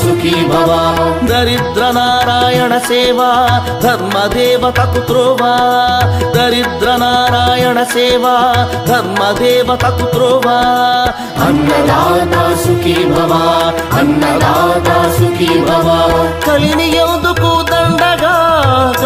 సుఖీ భవ దరిద్ర నారాయణ సేవ ధర్మదేవతకు త్రోవా దరిద్ర నారాయణ సేవ ధర్మదేవతకు త్రోవా అన్నదాత సుఖీ భవ అన్నదాత సుఖీ భవ కలిని దండగా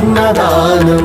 అన్నదానం